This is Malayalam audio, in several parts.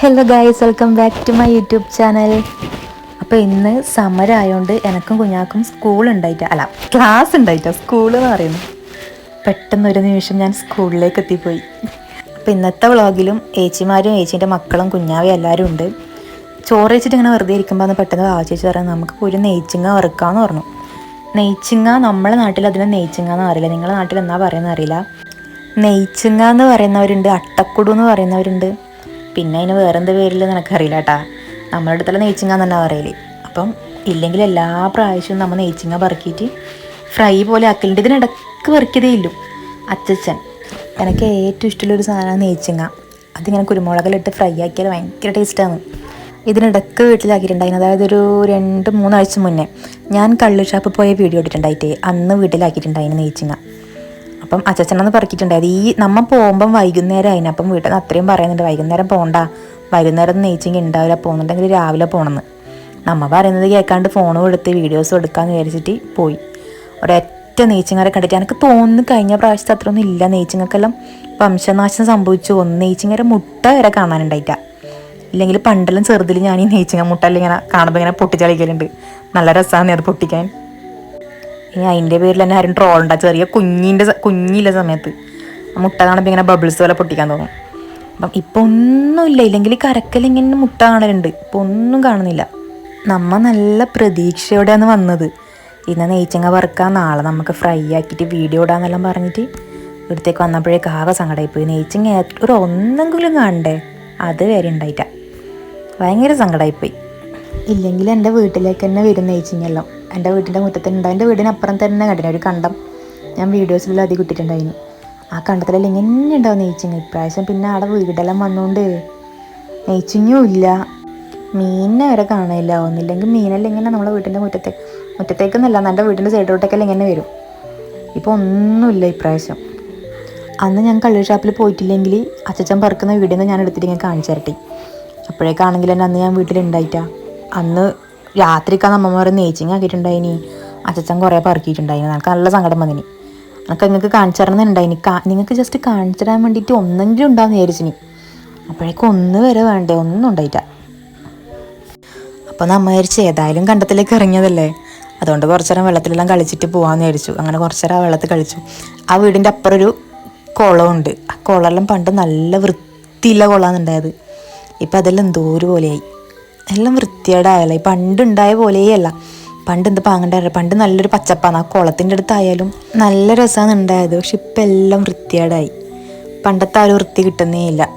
Hello guys welcome back to my YouTube channel അപ്പോൾ ഇന്ന് സമരമായതുകൊണ്ട് എനക്കും കുഞ്ഞാക്കും സ്കൂൾ ഉണ്ടായിട്ട അല്ല ക്ലാസ് ഉണ്ടായിട്ട സ്കൂൾ എന്ന് പറയുന്നു. പെട്ടെന്ന് ഒരു നിമിഷം ഞാൻ സ്കൂളിലേക്ക് എത്തിപ്പോയി. അപ്പോൾ ഇന്നത്തെ വ്ളോഗിലും ഏച്ചിമാരും ഏച്ചീന്റെ മക്കളും കുഞ്ഞാവും എല്ലാവരും ഉണ്ട്. ചോറ് വെച്ചിട്ട് ഇങ്ങനെ വെറുതെ ഇരിക്കുമ്പോൾ അന്ന് പെട്ടെന്ന് ആവശ്യിച്ച് പറയാം നമുക്ക് ഒരു നെയ്ച്ചിങ്ങ വറുക്കാമെന്ന് പറഞ്ഞു. നെയ്ച്ചിങ്ങ നമ്മളെ നാട്ടിൽ അതിന് നെയ്ച്ചിങ്ങ എന്ന് അറിയില്ല നിങ്ങളുടെ നാട്ടിൽ എന്നാ പറയുന്നത് അറിയില്ല. നെയ്ച്ചിങ്ങ എന്ന് പറയുന്നവരുണ്ട് അട്ടക്കുടു എന്ന് പറയുന്നവരുണ്ട്. പിന്നെ അതിന് വേറെന്ത് പേരിൽ നിനക്കറിയില്ല കേട്ടാ നമ്മുടെ അടുത്തുള്ള നെയ്ച്ചിങ്ങ തന്നെ പറയൽ. അപ്പം ഇല്ലെങ്കിൽ എല്ലാ പ്രാവശ്യവും നമ്മൾ നെയ്ച്ചിങ്ങ പറക്കിയിട്ട് ഫ്രൈ പോലെ ആക്കലുണ്ട്. ഇതിനിടക്ക് പെറുക്കിയതേ ഇല്ലു. അച്ചച്ചൻ എനിക്ക് ഏറ്റവും ഇഷ്ടമുള്ളൊരു സാധനമാണ് നെയ്ച്ചിങ്ങ. അതിങ്ങനെ കുരുമുളകിലിട്ട് ഫ്രൈ ആക്കിയാൽ ഭയങ്കര ടേസ്റ്റാണ്. ഇതിനിടക്ക് വീട്ടിലാക്കിയിട്ടുണ്ടായിരുന്നു. അതായത് ഒരു രണ്ട് മൂന്നാഴ്ച മുന്നേ ഞാൻ കള്ളു ഷാപ്പ് പോയ വീഡിയോ ഇട്ടിട്ടുണ്ടായിട്ട് അന്ന് വീട്ടിലാക്കിയിട്ടുണ്ടായിരുന്നു നെയ്ച്ചിങ്ങ. അപ്പം അച്ഛനന്ന് പറക്കിയിട്ടുണ്ടായത് ഈ നമ്മൾ പോകുമ്പം വൈകുന്നേരം അതിന് അപ്പം വീട്ടിൽ നിന്ന് അത്രയും പറയുന്നുണ്ട് വൈകുന്നേരം പോകണ്ട വൈകുന്നേരം നെയ്ച്ചെങ്കിൽ ഉണ്ടാവില്ല പോകുന്നുണ്ടെങ്കിൽ രാവിലെ പോകണമെന്ന് നമ്മൾ പറയുന്നത് കേൾക്കാണ്ട് ഫോണും എടുത്ത് വീഡിയോസ് എടുക്കാമെന്ന് വിചാരിച്ചിട്ട് പോയി. ഒരൊറ്റ നെയ്ച്ചിങ്ങാരെ കണ്ടിട്ട് എനിക്ക് തോന്നുന്നു കഴിഞ്ഞ പ്രാവശ്യത്തെ അത്രയൊന്നും ഇല്ല. നെയ്ച്ചിങ്ങക്കെല്ലാം വംശനാശം സംഭവിച്ചു. ഒന്ന് നെയ്ച്ചിങ്ങരെ മുട്ട വരെ കാണാനുണ്ടായിട്ട. ഇല്ലെങ്കിൽ പണ്ടെല്ലാം ചെറുതിൽ ഞാൻ ഈ നെയ്ച്ചിങ്ങ മുട്ടെല്ലാം ഇങ്ങനെ കാണുമ്പോൾ ഇങ്ങനെ പൊട്ടിച്ചളിക്കലുണ്ട്. നല്ല രസമാണ് അത് പൊട്ടിക്കാൻ. ഇനി അതിന്റെ പേരിൽ തന്നെ ആരും ട്രോൾ ഉണ്ടാ. ചെറിയ കുഞ്ഞിന്റെ കുഞ്ഞില്ല സമയത്ത്. മുട്ട കാണുമ്പോൾ ഇങ്ങനെ ബബിൾസ് പോലെ പൊട്ടിക്കാൻ തോന്നും. അപ്പം ഇപ്പം ഒന്നുമില്ല ഇല്ലെങ്കിൽ കരക്കൽ ഇങ്ങനെ മുട്ട കാണലുണ്ട്. ഇപ്പം ഒന്നും കാണുന്നില്ല. നമ്മ നല്ല പ്രതീക്ഷയോടെയാണ് വന്നത്. ഇന്ന് നെയ്ച്ചങ്ങ വറുക്കാൻ നാളെ നമുക്ക് ഫ്രൈ ആക്കിയിട്ട് വീഡിയോ ഇടാന്നെല്ലാം പറഞ്ഞിട്ട് ഇവിടത്തേക്ക് വന്നപ്പോഴേക്ക് ആകെ സങ്കടമായിപ്പോയി നെയ്ച്ചങ്ങ ഒരു ഒന്നെങ്കിലും കാണണ്ടേ? അത് വരെ ഉണ്ടായിട്ട. ഭയങ്കര സങ്കടമായിപ്പോയി ഇല്ലെങ്കിൽ എന്റെ വീട്ടിലേക്ക് തന്നെ വരുന്ന നെയ്ച്ചിങ്ങെല്ലാം എന്റെ വീട്ടിന്റെ മുറ്റത്തുണ്ടാവും എന്റെ വീടിനപ്പുറം തന്നെ കണ്ടിന്. ഒരു കണ്ടം. ഞാൻ വീഡിയോസിലെല്ലാം അധികം ഇട്ടിട്ടുണ്ടായിരുന്നു ആ കണ്ടത്തിലെല്ലാം ഇങ്ങനെ ഉണ്ടാവും നെയ്ച്ചിങ് ഇപ്രാവശ്യം പിന്നെ അവിടെ വീടെല്ലാം വന്നുകൊണ്ട് നെയ്ച്ചിങ്ങും ഇല്ല. മീനിനെ വരെ കാണില്ല ഒന്നില്ലെങ്കിൽ മീനെല്ലാം ഇങ്ങനെ നമ്മളെ വീട്ടിന്റെ മുറ്റത്തെ മുറ്റത്തേക്കൊന്നല്ല എന്റെ വീടിന്റെ സൈഡിലോട്ടേക്കെല്ലാം ഇങ്ങനെ വരും. ഇപ്പോൾ ഒന്നുമില്ല ഇപ്രാവശ്യം. അന്ന് ഞാൻ കള്ളി ഷാപ്പിൽ പോയിട്ടില്ലെങ്കിൽ അച്ചച്ചൻ പറക്കുന്ന വീഡിയോ ഞാൻ എടുത്തിട്ട് ഇങ്ങനെ കാണിച്ചു അപ്പോഴേക്കാണെങ്കിൽ തന്നെ അന്ന് ഞാൻ വീട്ടിലുണ്ടായിട്ടാ. അന്ന് രാത്രിക്കാണ് അമ്മമാർ നെയ്ച്ചിങ് ആക്കിയിട്ടുണ്ടായിനി. അച്ഛൻ കുറേ പറക്കിയിട്ടുണ്ടായിനി. എനിക്ക് നല്ല സങ്കടം വന്നിനി. എനിക്ക് നിങ്ങൾക്ക് കാണിച്ചു തരണമെന്നുണ്ടായിനി നിങ്ങൾക്ക് ജസ്റ്റ് കാണിച്ചു തരാൻ വേണ്ടിയിട്ട് ഒന്നെങ്കിലും ഉണ്ടാകുന്ന വിചാരിച്ചിനി. അപ്പോഴേക്കും ഒന്ന് വരെ വേണ്ടേ? ഒന്നും ഉണ്ടായിട്ടാ അപ്പോൾ നമ്മ വിചാരിച്ച് ഏതായാലും കണ്ടത്തിലേക്ക് ഇറങ്ങിയതല്ലേ? അതുകൊണ്ട് കുറച്ചു നേരം വെള്ളത്തിലെല്ലാം കളിച്ചിട്ട് പോകാമെന്ന് വിചാരിച്ചു. അങ്ങനെ കുറച്ചു നേരം ആ വെള്ളത്തിൽ കളിച്ചു. ആ വീടിന്റെ അപ്പുറം ഒരു കുളമുണ്ട് ആ കുളമെല്ലാം പണ്ട് നല്ല വൃത്തിയുള്ള കുളമാണുണ്ടായത് ഇപ്പം അതെല്ലാം എന്തോ ഒരു പോലെയായി. എല്ലാം വൃത്തിയുടെ ആയല്ല ഈ പണ്ടുണ്ടായ പോലെയല്ല. പണ്ട് എന്ത് പാങ്ങണ്ടായിരുന്നു? പണ്ട് നല്ലൊരു പച്ചപ്പാണ്. ആ കുളത്തിന്റെ അടുത്തായാലും നല്ല രസമാണ് ഉണ്ടായത്. പക്ഷെ ഇപ്പം എല്ലാം വൃത്തിയേടായി പണ്ടത്തെ ആ ഒരു വൃത്തി കിട്ടുന്നേ ഇല്ല.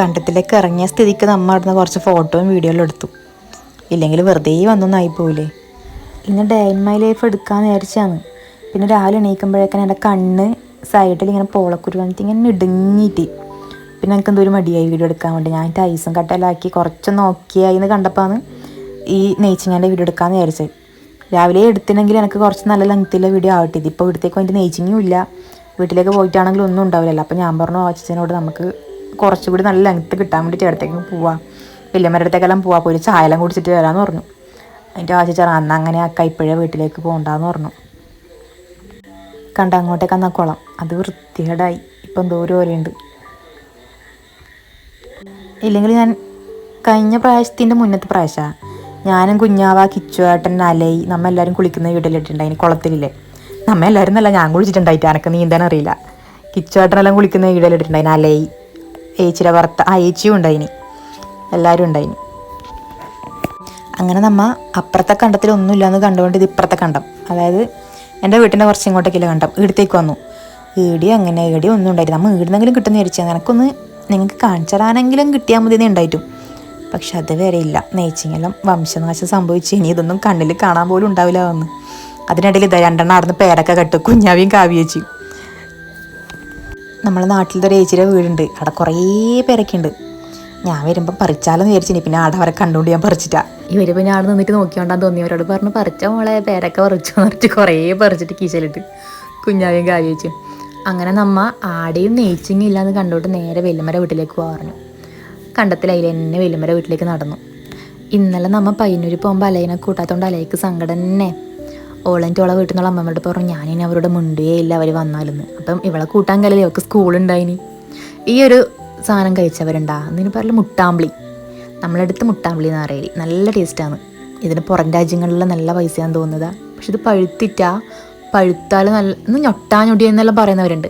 കണ്ടത്തിലേക്ക് ഇറങ്ങിയ സ്ഥിതിക്ക് നമ്മൾ അവിടുന്ന് കുറച്ച് ഫോട്ടോയും വീഡിയോയിലും എടുത്തു. ഇല്ലെങ്കിൽ വെറുതെ വന്നൊന്നായി പോയില്ലേ? ഇന്ന് ഡേ ഇൻ മൈ ലൈഫ് എടുക്കാൻ വിചാരിച്ചാണ് പിന്നെ രാവിലെ എണീക്കുമ്പോഴേക്കാൻ എന്റെ കണ്ണ് സൈഡിൽ ഇങ്ങനെ പോളക്കുരു വന്നിട്ട് ഇങ്ങനെ ഇടുങ്ങിയിട്ട്. പിന്നെ എനിക്ക് എന്തോ ഒരു മടിയായി വീഡിയോ എടുക്കാൻ വേണ്ടി. ഞാൻ അതിന്റെ ഐസും കട്ടലാക്കി കുറച്ച് നോക്കിയായി എന്ന് കണ്ടപ്പോഴാണ് ഈ നെയ്ച്ചിങ്ങാന്റെ വീഡിയോ എടുക്കാമെന്ന് വിചാരിച്ചത്. രാവിലെ എടുത്തിനെങ്കിൽ എനിക്ക് കുറച്ച് നല്ല ലെങ്ത്തിലെ വീഡിയോ ആവട്ടെ. ഇതിപ്പോൾ ഇവിടത്തേക്ക് അതിന്റെ നെയ്ച്ചിങ്ങും ഇല്ല. വീട്ടിലേക്ക് പോയിട്ടാണെങ്കിൽ ഒന്നും ഉണ്ടാവില്ലല്ലോ. അപ്പോൾ ഞാൻ പറഞ്ഞു അച്ഛനോട് നമുക്ക് കുറച്ചുകൂടി നല്ല ലെങ്ത്ത് കിട്ടാൻ വേണ്ടി ഇടത്തേക്ക് പോവാം. വലിയമ്മയുടെ അടുത്തേക്കെല്ലാം പോവാം. പോയി ചായലം കുടിച്ചിട്ട് വരാമെന്ന് പറഞ്ഞു. അതിന്റെ ആശിച്ചാൽ അന്ന് അങ്ങനെ അക്ക ഇപ്പോഴേ വീട്ടിലേക്ക് പോകണ്ടെന്ന് പറഞ്ഞു. കണ്ട അങ്ങോട്ടേക്ക് അന്നാ കുളം അത് വൃത്തികേടായി. ഇപ്പം എന്തോരം പോലെയുണ്ട് ഇല്ലെങ്കിൽ ഞാൻ കഴിഞ്ഞ പ്രാവശ്യത്തിന്റെ മുന്നത്തെ പ്രാവശ്യമാണ് ഞാനും കുഞ്ഞാവ കിച്ചുവേട്ടൻ അലൈ നമ്മ എല്ലാവരും കുളിക്കുന്ന വീടിലിട്ടുണ്ടായി കുളത്തിലില്ലേ നമ്മ എല്ലാവരും നല്ല ഞാൻ കുളിച്ചിട്ടുണ്ടായിട്ട്. എനക്ക് നീന്താൻ അറിയില്ല. കിച്ചുവേട്ടനെല്ലാം കുളിക്കുന്ന വീട്ടിലിട്ടുണ്ടായിന് അലൈ ഏച്ചിയുടെ ഭർത്ത ആ ഏച്ചിയും ഉണ്ടായിനി എല്ലാവരും ഉണ്ടായിനി അങ്ങനെ നമ്മ അപ്പുറത്തെ കണ്ടത്തിൽ ഒന്നുമില്ലാന്ന് കണ്ടുകൊണ്ട് ഇത് ഇപ്പുറത്തെ കണ്ടം. അതായത് എന്റെ വീട്ടിന്റെ കുറച്ച് ഇങ്ങോട്ടേക്കില്ല കണ്ടം. ഈടത്തേക്ക് വന്നു. ഈടി അങ്ങനെ ഈടി ഒന്നും ഉണ്ടായില്ല. നമ്മൾ ഈടുന്നെങ്കിലും കിട്ടുന്ന വിചാരിച്ചാൽ നിനക്കൊന്ന് നിങ്ങൾക്ക് കാണിച്ചു തരാനെങ്കിലും കിട്ടിയാൽ മതി ഉണ്ടായിട്ടും. പക്ഷെ അത് വരെ ഇല്ല നെയ്ച്ചിങ്ങെല്ലാം വംശനാശം സംഭവിച്ചു ഇനി ഇതൊന്നും കണ്ണിൽ കാണാൻ പോലും ഉണ്ടാവില്ല വന്ന് അതിനിടയിൽ ഇതാ രണ്ടെണ്ണം നടന്ന് പേരൊക്കെ കെട്ടു കുഞ്ഞാവിയും കാവ്യേച്ചിയും നമ്മളെ നാട്ടിൽ ഒരു ഏച്ചിയുടെ വീടുണ്ട്. അവിടെ കുറേ പേരൊക്കെ ഉണ്ട് ഞാൻ വരുമ്പോൾ പറിച്ചാലെന്ന് വിചാരിച്ചിനി പിന്നെ ആടെ അവരെ കണ്ടുകൊണ്ട് ഞാൻ പറിച്ചിട്ടാ. ഇവർ പിന്നെ ആടെ നിന്നിട്ട് നോക്കിയോണ്ടാന്ന് തോന്നിയവരോട് പറഞ്ഞു പറിച്ച മോളെ പേരൊക്കെ പറിച്ചു പറിച്ച് കുറേ പറിച്ചിട്ട് കീശലിട്ട് കുഞ്ഞാവിയും കാവ്യേച്ചും അങ്ങനെ നമ്മ ആടെയും നെയ്ച്ചിങ് ഇല്ലാന്ന് കണ്ടോട്ട് നേരെ വെല്ലുമര വീട്ടിലേക്ക് പറഞ്ഞു കണ്ടത്തിൽ അതിൽ എന്നെ വെല്ലുമര വീട്ടിലേക്ക് നടന്നു. ഇന്നലെ നമ്മ പയ്യന്നൂരി പോകുമ്പോൾ അലയിനെ കൂട്ടാത്തോണ്ട് അലയ്ക്ക് സങ്കടം തന്നെ. ഓളന്റെ ഓളെ വീട്ടിൽ നിന്നുള്ള അമ്മമ്മയോട് പറഞ്ഞു ഞാനിനി അവരോട് മുണ്ടുകയേ ഇല്ല അവർ വന്നാലെന്ന്. അപ്പം ഇവളെ കൂട്ടാൻ കലല്ലേ അവൾക്ക് സ്കൂളുണ്ടായിനി ഈ ഒരു സാധനം കഴിച്ചവരുണ്ടാ? എന്നിന് പറയൽ മുട്ടാമ്പിളി. നമ്മളെടുത്ത് മുട്ടാമ്പിളി എന്ന് പറയൽ. നല്ല ടേസ്റ്റാണ് ഇതിന് പുറം രാജ്യങ്ങളിലെ നല്ല പൈസയാണെന്ന് തോന്നുന്നത്. പക്ഷെ ഇത് പഴുത്തിട്ടാ പഴുത്താൽ നല്ല ഒന്ന് ഞൊട്ടാഞ്ഞൊടി എന്നെല്ലാം പറയുന്നവരുണ്ട്.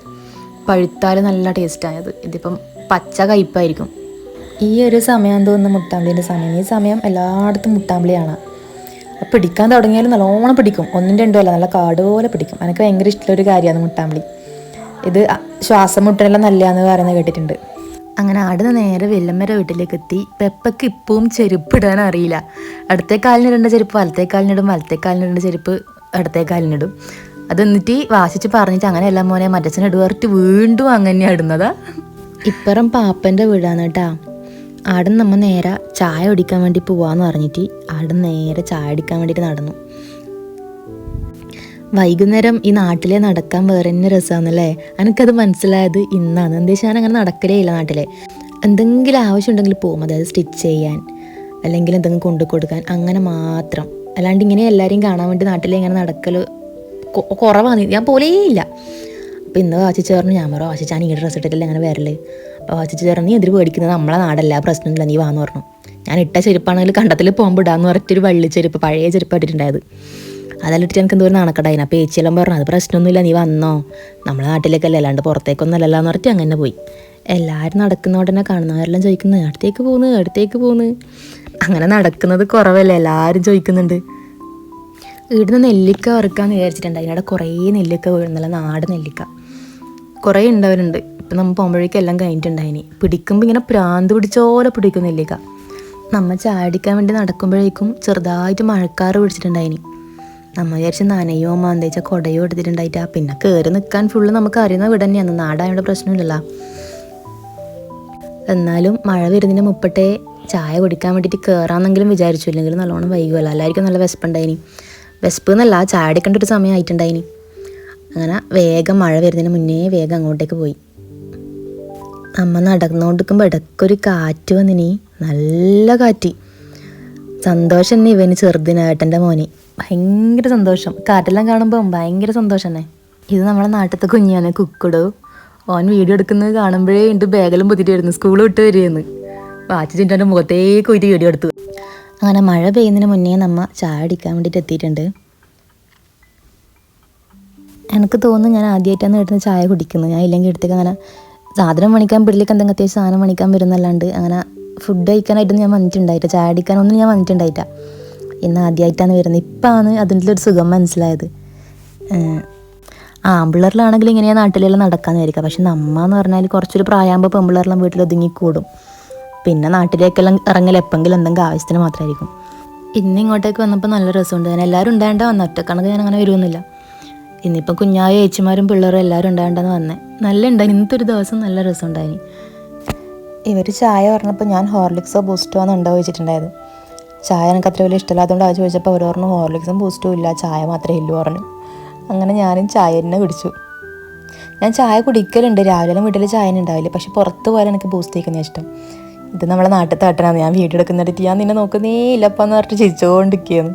പഴുത്താൽ നല്ല ടേസ്റ്റായത് ഇതിപ്പം പച്ച കയ്പായിരിക്കും. ഈ ഒരു സമയം തോന്നുന്നു മുട്ടാമ്പിളിന്റെ സമയം. ഈ സമയം എല്ലായിടത്തും മുട്ടാമ്പിളിയാണ്. അപ്പം പിടിക്കാൻ തുടങ്ങിയാലും നല്ലോണം പിടിക്കും. ഒന്നും രണ്ടും അല്ല നല്ല കാട് പോലെ പിടിക്കും. എനിക്ക് ഭയങ്കര ഇഷ്ടമുള്ളൊരു കാര്യമാണ് മുട്ടാമ്പിളി. ഇത് ശ്വാസം മുട്ടനെല്ലാം നല്ലതാന്ന് പറയുന്നത് കേട്ടിട്ടുണ്ട്. അങ്ങനെ ആടുന്ന നേരെ വെല്ലമ്മര വീട്ടിലേക്ക് എത്തി. പെപ്പക്ക് ഇപ്പവും ചെരുപ്പ് ഇടാൻ അറിയില്ല. അടുത്തേ കാലിനിടേണ്ട ചെരുപ്പ് വലത്തേ കാലിനിടും വലത്തേ കാലിനിടേണ്ട ചെരുപ്പ് ഇടത്തേ കാലിനിടും അത് എന്നിട്ട് വാശിച്ച് പറഞ്ഞിട്ട് എല്ലാം മോനെ മറ്റച്ഛനെ ഇടുവറിട്ട് വീണ്ടും അങ്ങനെ ഇടുന്നതാ. ഇപ്പറം പാപ്പന്റെ വീടാണ് കേട്ടാ ആടെ നമ്മ നേരെ ചായ ഒടിക്കാൻ വേണ്ടി പോവാന്ന് പറഞ്ഞിട്ട് ആടെ നേരെ ചായ അടിക്കാൻ വേണ്ടിയിട്ട് നടന്നു. വൈകുന്നേരം ഈ നാട്ടിലെ നടക്കാൻ വേറെ തന്നെ രസമാണല്ലേ എനിക്കത് മനസ്സിലായത് ഇന്നാണ്. എന്താ വെച്ചാൽ അങ്ങനെ നടക്കലേ ഇല്ല നാട്ടിലെ. എന്തെങ്കിലും ആവശ്യമുണ്ടെങ്കിൽ പോകും അതായത് സ്റ്റിച്ച് ചെയ്യാൻ അല്ലെങ്കിൽ എന്തെങ്കിലും കൊണ്ടു കൊടുക്കാൻ അങ്ങനെ മാത്രം. അല്ലാണ്ട് ഇങ്ങനെ എല്ലാവരെയും കാണാൻ വേണ്ടി നാട്ടിലെ ഇങ്ങനെ നടക്കൽ കുറവാണ്. ഞാൻ പോലേ ഇല്ല അപ്പോൾ ഇന്ന് വാച്ചി ചേർന്ന് ഞാൻ പറഞ്ഞു വാശി ഞാൻ ഈ ഡ്രസ്സ് ഇട്ടിട്ടില്ല അങ്ങനെ വരൽ? അപ്പോൾ വാച്ചി ചേർന്ന് നീ എതിര് പേടിക്കുന്നത് നമ്മളെ നാടല്ല? പ്രശ്നമില്ല നീ വാന്ന് പറഞ്ഞു. ഞാൻ ഇട്ട ചെരുപ്പാണെങ്കിൽ കണ്ടത്തിൽ പോകുമ്പോൾ ഇടാന്ന് പറഞ്ഞിട്ടൊരു വള്ളി ചെരുപ്പ് പഴയ ചെരുപ്പ് ഇട്ടിട്ടുണ്ടായത്. അതെല്ലാം ഇട്ടിട്ട് എനിക്ക് എന്തോ നാണക്കടായിന് അപ്പോൾ ഏച്ചിയെല്ലാം പറഞ്ഞു അത് പ്രശ്നമൊന്നുമില്ല നീ വന്നോ. നമ്മളെ നാട്ടിലേക്കല്ലേ അല്ലാണ്ട് പുറത്തേക്കൊന്നും അല്ലല്ലോ എന്ന് പറഞ്ഞിട്ട് അങ്ങനെ പോയി. എല്ലാവരും നടക്കുന്നതോടെ തന്നെ കാണുന്നവരെല്ലാം ചോദിക്കുന്നത് അടുത്തേക്ക് പോകുന്നു അടുത്തേക്ക് പോകുന്നു അങ്ങനെ നടക്കുന്നത് കുറവല്ലേ എല്ലാവരും ചോദിക്കുന്നുണ്ട്. ഇവിടുന്ന് നെല്ലിക്ക വറുക്കാന്ന് വിചാരിച്ചിട്ടുണ്ട്. അതിനവിടെ കുറേ നെല്ലിക്ക വീഴുന്നില്ല നാട് നെല്ലിക്ക. കുറേ ഉണ്ടവരുണ്ട്. ഇപ്പം നമ്മൾ പോകുമ്പോഴേക്കും എല്ലാം കഴിഞ്ഞിട്ടുണ്ടായിനി പിടിക്കുമ്പോൾ ഇങ്ങനെ പ്രാന്ത് പിടിച്ചോലെ പിടിക്കും നെല്ലിക്ക. നമ്മൾ ചാടിക്കാൻ വേണ്ടി നടക്കുമ്പോഴേക്കും ചെറുതായിട്ട് മഴക്കാറ് പിടിച്ചിട്ടുണ്ടായിനി നമ്മൾ വിചാരിച്ച് നനയോ മാന്തേച്ച കൊടയോ എടുത്തിട്ടുണ്ടായിട്ടാ പിന്നെ കയറി നിൽക്കാൻ ഫുള്ള് നമുക്ക് അറിയുന്ന വീട് തന്നെയാണ്. നാടായതുകൊണ്ട് പ്രശ്നമില്ലല്ലോ. എന്നാലും മഴ വരുന്നതിന് മുപ്പട്ടേ ചായ കുടിക്കാൻ വേണ്ടിയിട്ട് കയറാമെന്നെങ്കിലും വിചാരിച്ചു. ഇല്ലെങ്കിൽ നല്ലോണം വൈകുമല്ലോ എല്ലാവർക്കും നല്ല വിശപ്പുണ്ടായിനി. വിശപ്പ് എന്നല്ല ചായ അടിക്കേണ്ട ഒരു സമയമായിട്ടുണ്ടായിനി അങ്ങനെ വേഗം മഴ വരുന്നതിന് മുന്നേ വേഗം അങ്ങോട്ടേക്ക് പോയി. അമ്മ നടന്നുകൊണ്ടിരിക്കുമ്പോൾ ഇടയ്ക്കൊരു കാറ്റ് വന്നിനി. നല്ല കാറ്റ്. സന്തോഷം തന്നെ ഇവന് ചെറുതിനേട്ടന്റെ മോനെ. ഭയങ്കര സന്തോഷം. കാറ്റെല്ലാം കാണുമ്പോൾ ഭയങ്കര സന്തോഷം തന്നെ ഇത് നമ്മുടെ നാട്ടിലത്തെ കുഞ്ഞാണ് കുക്കുടു. ഓൻ വീഡിയോ എടുക്കുന്നത് കാണുമ്പോഴേ എന്റെ ബാഗെല്ലാം പൊത്തിട്ട് വരുന്നു സ്കൂൾ വിട്ട് വരികയെന്ന് വാച്ച് ചിന്റെ മുഖത്തേക്ക് പോയിട്ട് വീഡിയോ എടുത്തു. അങ്ങനെ മഴ പെയ്യുന്നതിന് മുന്നേ നമ്മ ചായ അടിക്കാൻ വേണ്ടിയിട്ട് എത്തിയിട്ടുണ്ട്. എനിക്ക് തോന്നുന്നു ഞാൻ ആദ്യമായിട്ടാണ് വീട്ടിൽ ചായ കുടിക്കുന്നത്. ഞാൻ ഇല്ലെങ്കിൽ എടുത്തേക്ക് അങ്ങനെ സാധനം മണിക്കാൻ പിടിലേക്ക് എന്തെങ്കിലും അത്യാവശ്യം സാധനം മണിക്കാൻ വരുന്നല്ലാണ്ട് അങ്ങനെ ഫുഡ് കഴിക്കാനായിട്ടൊന്നും ഞാൻ വന്നിട്ടുണ്ടായില്ല. ചായ അടിക്കാനൊന്നും ഞാൻ വന്നിട്ടുണ്ടായില്ല. ഇന്ന് ആദ്യമായിട്ടാണ് വരുന്നത്. ഇപ്പാണ് അതിന്റെ ഒരു സുഖം മനസ്സിലായത്. ആമ്പിള്ളേരിലാണെങ്കിൽ ഇങ്ങനെ നാട്ടിലെല്ലാം നടക്കാമെന്ന് വിചാരിക്കുക. പക്ഷെ നമ്മ എന്ന് പറഞ്ഞാൽ കുറച്ചൊരു പ്രായമാകുമ്പോൾ പെമ്പിള്ളേരെല്ലാം വീട്ടിൽ ഒതുങ്ങിക്കൂടും പിന്നെ നാട്ടിലേക്കെല്ലാം ഇറങ്ങൽ എപ്പെങ്കിലും എന്തെങ്കിലും ആവശ്യത്തിന് മാത്രമായിരിക്കും ഇന്ന് ഇങ്ങോട്ടേക്ക് വന്നപ്പോൾ നല്ല രസമുണ്ട്. ഞാൻ എല്ലാവരും ഉണ്ടാകേണ്ട വന്ന. ഒറ്റക്കണക്ക് ഞാൻ അങ്ങനെ വരുമെന്നില്ല ഇന്നിപ്പം കുഞ്ഞായ ചേച്ചിമാരും പിള്ളേരും എല്ലാവരും ഉണ്ടാകേണ്ടെന്ന് വന്നേ. നല്ല ഉണ്ടായി ഇന്നത്തെ ഒരു ദിവസം നല്ല രസമുണ്ടായി ഇവർ ചായ പറഞ്ഞപ്പോൾ ഞാൻ ഹോർലിക്സോ ബൂസ്റ്റോ ആണ് ഉണ്ടോ ചോദിച്ചിട്ടുണ്ടായത്. ചായ എനിക്ക് അത്ര വലിയ ഇഷ്ടമില്ലാത്തതുകൊണ്ട് അത് ചോദിച്ചപ്പോൾ അവർ പറഞ്ഞു ഹോർലിക്സും ബൂസ്റ്റും ഇല്ല. ചായ മാത്രമേ ഇല്ലു പറഞ്ഞു. അങ്ങനെ ഞാനും ചായ തന്നെ കുടിച്ചു. ഞാൻ ചായ കുടിക്കലുണ്ട്. രാവിലെ വീട്ടിൽ ചായ ഉണ്ടാവില്ല. പക്ഷെ പുറത്ത് പോയാൽ എനിക്ക് ബൂസ്റ്റ് കഴിക്കുന്ന ഇഷ്ടം. ഇത് നമ്മളെ നാട്ടിൽ ആട്ടനാണ് ഞാൻ വീഡിയോ എടുക്കുന്നിടത്ത് ഞാൻ നിന്നെ നോക്കുന്നേ ഇല്ലപ്പാന്ന് പറഞ്ഞിട്ട് ചിരിച്ചുകൊണ്ടിരിക്കുകയാണ്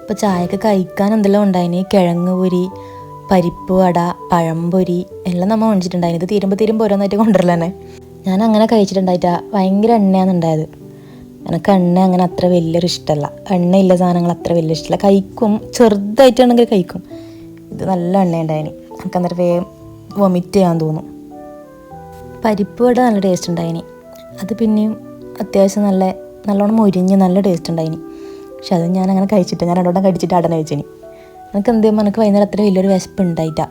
അപ്പോൾ ചായക്ക് കഴിക്കാൻ എന്തെല്ലാം ഉണ്ടായിന്? കിഴങ്ങ് പൊരി പരിപ്പ് വട പഴംപൊരി എല്ലാം നമ്മൾ മേടിച്ചിട്ടുണ്ടായിന് ഇത് തീരുമ്പോൾ തീരുമ്പോൾ ഓരോന്നായിട്ട് കൊണ്ടുവരില്ല ഞാൻ അങ്ങനെ കഴിച്ചിട്ടുണ്ടായിട്ടാ ഭയങ്കര എണ്ണയാണ് ഉണ്ടായത്. എനിക്ക് എണ്ണ അങ്ങനെ അത്ര വലിയൊരു ഇഷ്ടമല്ല. എണ്ണയില്ല സാധനങ്ങൾ അത്ര വലിയ ഇഷ്ടമല്ല. കഴിക്കും. ചെറുതായിട്ടാണെങ്കിൽ കഴിക്കും. ഇത് നല്ല എണ്ണ ഉണ്ടായിന് എനിക്ക് അന്നേരം വേഗം വൊമിറ്റ് ചെയ്യാൻ തോന്നും. പരിപ്പ് വട നല്ല ടേസ്റ്റ് ഉണ്ടായിനി. അത് പിന്നെയും അത്യാവശ്യം നല്ല നല്ലോണം മൊരിഞ്ഞ് നല്ല ടേസ്റ്റ് ഉണ്ടായിനി. പക്ഷെ അത് ഞാൻ അങ്ങനെ കഴിച്ചിട്ട് ഞാൻ രണ്ടോട്ടം കടിച്ചിട്ട് അടനെ വെച്ചിനി. എനിക്ക് എന്ത് ചെയ്യുമ്പോൾ എനിക്ക് വൈകുന്നേരം അത്ര വലിയൊരു വിശപ്പ് ഉണ്ടായിട്ടാ.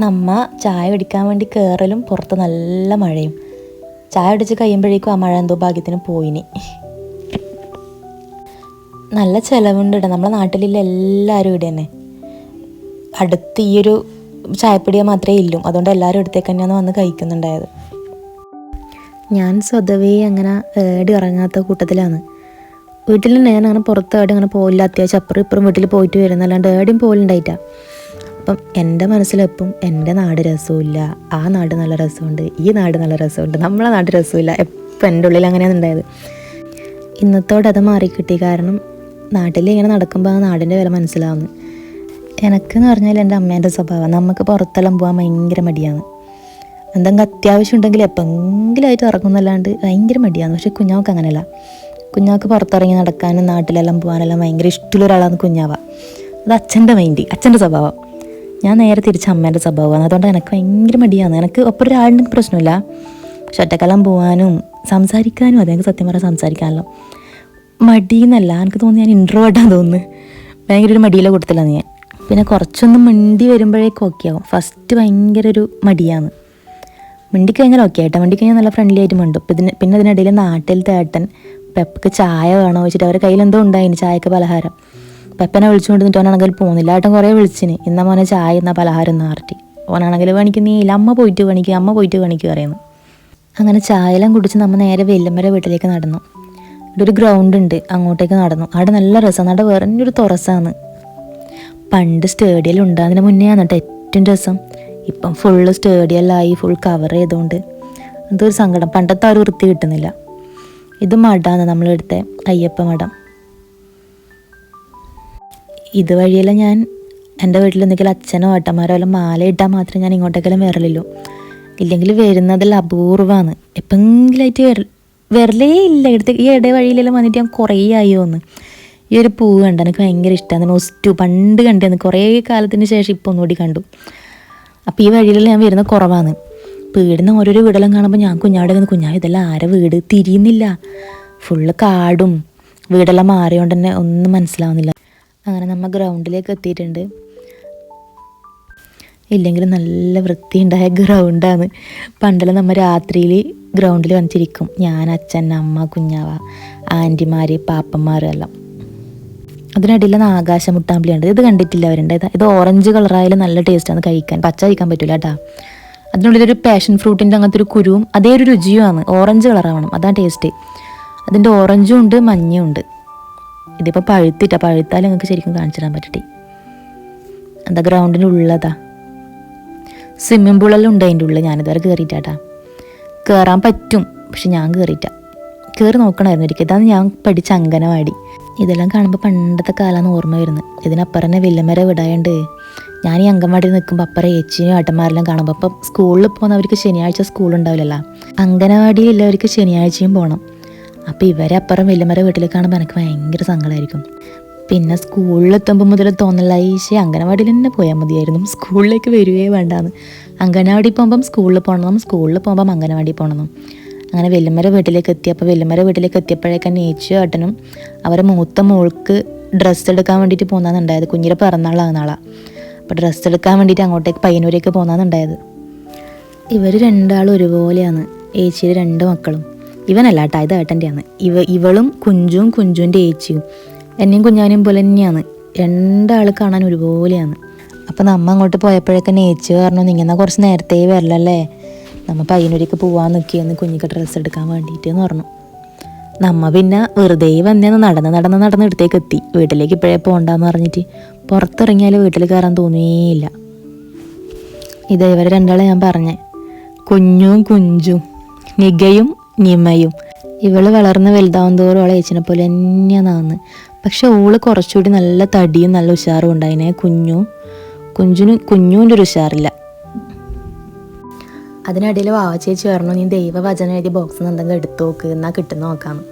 നമ്മ ചായ കുടിക്കാൻ വേണ്ടി കയറലും പുറത്ത് നല്ല മഴയും. ചായ കുടിച്ച് കഴിയുമ്പോഴേക്കും ആ മഴ എന്തോ ഭാഗ്യത്തിന് പോയിനി. നല്ല ചിലവുണ്ട് ഇവിടെ നമ്മളെ നാട്ടിലുള്ള എല്ലാവരും ഇവിടെ തന്നെ അടുത്ത് ഈ ഒരു ചായപ്പൊടിയ മാത്രമേ ഇല്ലൂ. അതുകൊണ്ട് എല്ലാവരും അടുത്തേക്ക് തന്നെയാണ് വന്ന് കഴിക്കുന്നുണ്ടായത്. ഞാൻ സ്വതവേ അങ്ങനെ ഏടി ഇറങ്ങാത്ത കൂട്ടത്തിലാണ്. വീട്ടിൽ ഞാൻ അങ്ങനെ പുറത്ത് ഏടി അങ്ങനെ പോയില്ല അത്യാവശ്യം അപ്പുറം ഇപ്പുറം വീട്ടിൽ പോയിട്ട് വരുന്നല്ലാണ്ട് ഏടിയും പോലുണ്ടായിട്ടാ അപ്പം എന്റെ മനസ്സിലെപ്പം എന്റെ നാട് രസമില്ല ആ നാട് നല്ല രസമുണ്ട്. ഈ നാട് നല്ല രസമുണ്ട്. നമ്മളെ നാട് രസമില്ല എപ്പം എന്റെ ഉള്ളിൽ അങ്ങനെയാണ് ഉണ്ടായത്. ഇന്നത്തോടെ അത് മാറിക്കിട്ടി. കാരണം നാട്ടിൽ ഇങ്ങനെ നടക്കുമ്പോൾ ആ നാടിന്റെ വില മനസ്സിലാവുന്നു. എനക്കെന്ന് പറഞ്ഞാൽ എന്റെ അമ്മേന്റെ സ്വഭാവം. നമുക്ക് പുറത്തെല്ലാം പോകാൻ ഭയങ്കര മടിയാണ്. എന്തെങ്കിലും അത്യാവശ്യം ഉണ്ടെങ്കിൽ എപ്പെങ്കിലായിട്ട് ഇറങ്ങുന്നല്ലാണ്ട് ഭയങ്കര മടിയാണ്. പക്ഷെ കുഞ്ഞാവക്ക് അങ്ങനെയല്ല. കുഞ്ഞാവക്ക് പുറത്തിറങ്ങി നടക്കാനും നാട്ടിലെല്ലാം പോകാനെല്ലാം ഭയങ്കര ഇഷ്ടമുള്ള ഒരാളാണ് കുഞ്ഞാവ. അത് അച്ഛന്റെ മൈൻഡ് അച്ഛന്റെ സ്വഭാവം. ഞാൻ നേരെ തിരിച്ച് അമ്മേന്റെ സ്വഭാവമാണ്. അതുകൊണ്ട് എനിക്ക് ഭയങ്കര മടിയാണ്. എനിക്ക് ഒപ്പം ഒരാളിനും പ്രശ്നമില്ല. പക്ഷെ ഒറ്റക്കെല്ലാം പോകാനും സംസാരിക്കാനും അതെ എനിക്ക് സത്യം പറഞ്ഞാൽ സംസാരിക്കാമല്ലോ മടിയെന്നല്ല എനിക്ക് തോന്നുന്നു ഞാൻ ഇൻട്രോവേർട്ടാന്ന് തോന്നുന്നു. ഭയങ്കര ഒരു മടിയിലെ കൊടുത്തില്ല ഞാൻ. പിന്നെ കുറച്ചൊന്ന് മിണ്ടി വരുമ്പോഴേക്കും ഓക്കെ ആവും. ഫസ്റ്റ് ഭയങ്കര ഒരു മടിയാണ്. മിണ്ടി കഴിഞ്ഞാൽ ഓക്കെ മിണ്ടി കഴിഞ്ഞാൽ നല്ല ഫ്രണ്ട്ലി ആയിട്ട് മിണ്ടും. ഇതിന് പിന്നെ അതിനിടയിൽ നാട്ടിലത്തെ ഏട്ടൻ പെപ്പക്ക് ചായ വേണോ വെച്ചിട്ട് അവരുടെ കയ്യിൽ എന്തോ ഉണ്ടായിന് ചായക്ക് പലഹാരം. പെപ്പനെ വിളിച്ചുകൊണ്ട് നിന്നിട്ട് ഓനാണെങ്കിൽ പോകുന്നില്ല ഏട്ടൻ കുറേ വിളിച്ചിന്. ഇന്ന മോനെ ചായ എന്നാ പലഹാരം എന്ന് പറഞ്ഞിട്ട്. ഓനാണെങ്കിൽ പണിക്കുന്നില്ല അമ്മ പോയിട്ട് പണിക്കുക അമ്മ പോയിട്ട് പണിക്കുക പറയുന്നു. അങ്ങനെ ചായയെല്ലാം കുടിച്ച് നമ്മൾ നേരെ വെല്ലമ്മരെ വീട്ടിലേക്ക് നടന്നു. ഇവിടെ ഒരു ഗ്രൗണ്ട് ഉണ്ട്. അങ്ങോട്ടേക്ക് നടന്നു. അവിടെ നല്ല രസമാണ് അവിടെ വേറെ ഒരു തുറസാണ്. പണ്ട് സ്റ്റേഡിയം ഉണ്ടാകുന്നതിന് മുന്നേ ആണ് ഏറ്റവും രസം. ഇപ്പം ഫുള്ള് സ്റ്റേഡിയമെല്ലായി ഫുൾ കവർ ചെയ്തുകൊണ്ട് എന്തൊരു സങ്കടം. പണ്ടത്തെ ആ ഒരു വൃത്തി കിട്ടുന്നില്ല. ഇത് മഠമാണ് നമ്മളെടുത്ത അയ്യപ്പ മഠം. ഇതുവഴിയെല്ലാം ഞാൻ എന്റെ വീട്ടിൽ എന്തെങ്കിലും അച്ഛനോ ഏട്ടന്മാരോ എല്ലാം മാല ഇട്ടാൽ മാത്രമേ ഞാൻ ഇങ്ങോട്ടേക്കെല്ലാം വരലുള്ളൂ. ഇല്ലെങ്കിൽ വരുന്നതെല്ലാം അപൂർവമാണ്. എപ്പെങ്കിലായിട്ട് വരൽ വരലേ ഇല്ല. എടുത്ത് ഈ ഇടവഴിയിലെല്ലാം വന്നിട്ട് ഞാൻ കുറേ ആയി ഒന്ന് ഈ ഒരു പൂവ് കണ്ട എനിക്ക് ഭയങ്കര ഇഷ്ടമാണ് ഒസ്റ്റു പണ്ട് കണ്ടു കുറേ കാലത്തിന് ശേഷം ഇപ്പോൾ ഒന്നുകൂടി കണ്ടു. അപ്പോൾ ഈ വഴിയിൽ ഞാൻ വരുന്ന കുറവാണ്. വീടിന് ഓരോരോ വീടെല്ലാം കാണുമ്പോൾ ഞാൻ കുഞ്ഞാടെ നിന്ന് കുഞ്ഞാ ഇതെല്ലാം ആരെ വീട്? തിരിയുന്നില്ല. ഫുള്ള് കാടും വീടെല്ലാം മാറിയോണ്ട് തന്നെ ഒന്നും മനസ്സിലാവുന്നില്ല. അങ്ങനെ നമ്മൾ ഗ്രൗണ്ടിലേക്ക് എത്തിയിട്ടുണ്ട്. ഇല്ലെങ്കിൽ നല്ല വൃത്തിയുണ്ടായ ഗ്രൗണ്ടാണ് പണ്ടെല്ലാം നമ്മൾ രാത്രിയിൽ ഗ്രൗണ്ടിൽ വന്നിരിക്കും. ഞാൻ അച്ഛൻ അമ്മ കുഞ്ഞാവ ആന്റിമാർ പാപ്പന്മാർ എല്ലാം. അതിനിടയിലാണ് ആകാശം മുട്ടാമ്പിളിയുണ്ട് ഇത് കണ്ടിട്ടില്ല അവരുണ്ട്. ഇത് ഓറഞ്ച് കളറായാലും നല്ല ടേസ്റ്റാണ് കഴിക്കാൻ. പച്ച കഴിക്കാൻ പറ്റില്ല കേട്ടോ. അതിനുള്ളിലൊരു പാഷൻ ഫ്രൂട്ടിന്റെ അങ്ങനത്തെ ഒരു കുരുവും അതേ ഒരു രുചിയുമാണ് ഓറഞ്ച് കളറാവണം അതാണ് ടേസ്റ്റ് അതിന്റെ ഓറഞ്ചും ഉണ്ട് മഞ്ഞയും ഉണ്ട്. ഇതിപ്പോൾ പഴുത്തിട്ട. പഴുത്താൽ നിങ്ങൾക്ക് ശരിക്കും കാണിച്ചു തരാൻ പറ്റട്ടെ. എന്താ ഗ്രൗണ്ടിന്റെ ഉള്ളതാ. സ്വിമ്മിംഗ് പൂളെല്ലാം ഉണ്ട് അതിന്റെ ഉള്ളിൽ. ഞാനിതുവരെ കയറിയിട്ടാട്ടാ കയറാൻ പറ്റും പക്ഷെ ഞാൻ കയറിയിട്ട കയറി നോക്കണമായിരുന്നു. ഒരിക്കൽ ഇതാണ് ഞാൻ പഠിച്ച അങ്കനവാടി. ഇതെല്ലാം കാണുമ്പോൾ പണ്ടത്തെ കാലമാണ് ഓർമ്മ വരുന്നത്. ഇതിനപ്പുറം തന്നെ വില്ലമര വിടായുണ്ട് ഞാൻ ഈ അങ്കൻവാടിയിൽ നിൽക്കുമ്പോൾ അപ്പുറം ഏച്ചിനും ഏട്ടന്മാരെല്ലാം കാണുമ്പോൾ അപ്പം സ്കൂളിൽ പോകുന്നവർക്ക് ശനിയാഴ്ച സ്കൂൾ ഉണ്ടാവില്ലല്ലോ. അങ്കനവാടിയിലുള്ളവർക്ക് ശനിയാഴ്ചയും പോകണം അപ്പോൾ ഇവരെ അപ്പുറം വില്ലമര വീട്ടിൽ കാണുമ്പോൾ എനിക്ക് ഭയങ്കര സങ്കടമായിരിക്കും പിന്നെ സ്കൂളിലെത്തുമ്പോൾ മുതൽ തോന്നലായി ശേ അംഗനവാടിയിൽ തന്നെ പോയാൽ മതിയായിരുന്നു. സ്കൂളിലേക്ക് വരികയേ വേണ്ടാന്ന്. അംഗനവാടി പോകുമ്പം സ്കൂളിൽ പോകണം സ്കൂളിൽ പോകുമ്പം അംഗനവാടി പോകണം അങ്ങനെ വെല്ലുമര വീട്ടിലേക്ക് എത്തിയപ്പോൾ വെല്ലുമര വീട്ടിലേക്ക് എത്തിയപ്പോഴേക്കും നേച്ചു ഏട്ടനും അവരെ മൂത്ത മോൾക്ക് ഡ്രസ്സ് എടുക്കാൻ വേണ്ടിയിട്ട് പോകുന്നതെന്നുണ്ടായത് കുഞ്ഞിരെ പിറന്നാളാണ് നാളെ. അപ്പോൾ ഡ്രസ്സ് എടുക്കാൻ വേണ്ടിയിട്ട് അങ്ങോട്ടേക്ക് പയ്യന്നൂരേക്ക് പോകുന്നതെന്നുണ്ടായത് ഇവർ രണ്ടാളും ഒരുപോലെയാണ്. ഏച്ചിയുടെ രണ്ട് മക്കളും. ഇവനല്ല കേട്ടോ ഇത് ഏട്ടന്റെയാണ് ഇവ ഇവളും കുഞ്ചും കുഞ്ചുവിന്റെ ഏച്ചിയും. എന്നെയും കുഞ്ഞാനെയും പോലെ തന്നെയാണ്. രണ്ടാൾ കാണാൻ ഒരുപോലെയാണ്. അപ്പം നമ്മ അങ്ങോട്ട് പോയപ്പോഴൊക്കെ നേച്ച് പറഞ്ഞു നിങ്ങൾ കുറച്ച് നേരത്തെ വരലല്ലേ? നമ്മ പയ്യനൂരേക്ക് പോവാൻ നിൽക്കിയെന്ന് കുഞ്ഞിക്ക് ഡ്രസ്സ് എടുക്കാൻ വേണ്ടിയിട്ട് എന്ന് പറഞ്ഞു. നമ്മ പിന്നെ വെറുതെ വന്നേന്ന് നടന്ന് നടന്ന് നടന്ന് ഇടത്തേക്ക് എത്തി. വീട്ടിലേക്ക് ഇപ്പോഴേ പോകണ്ടെന്ന് പറഞ്ഞിട്ട് പുറത്തിറങ്ങിയാൽ വീട്ടിൽ കയറാൻ തോന്നിയേയില്ല. ഇത് ഇവരെ രണ്ടാളെ ഞാൻ പറഞ്ഞേ. കുഞ്ഞും കുഞ്ചും നിഗയും നിമയും. ഇവൾ വളർന്ന് വലുതാവും തോറും അവളെ ഏച്ചിനെ പോലെ തന്നെയാന്ന് പക്ഷെ ഓൾ കുറച്ചുകൂടി നല്ല തടിയും നല്ല ഉഷാറും ഉണ്ടായിനെ കുഞ്ഞു കുഞ്ചിന് കുഞ്ഞുവിന്റെ ഒരു ഉഷാറില്ല. അതിനിടയിൽ വാവ ചേച്ചി പറഞ്ഞു നീ ദൈവവചനം എഴുതിയ ബോക്സിൽ നിന്ന് എന്തെങ്കിലും എടുത്തു നോക്ക് എന്നാൽ കിട്ടുന്ന നോക്കാം.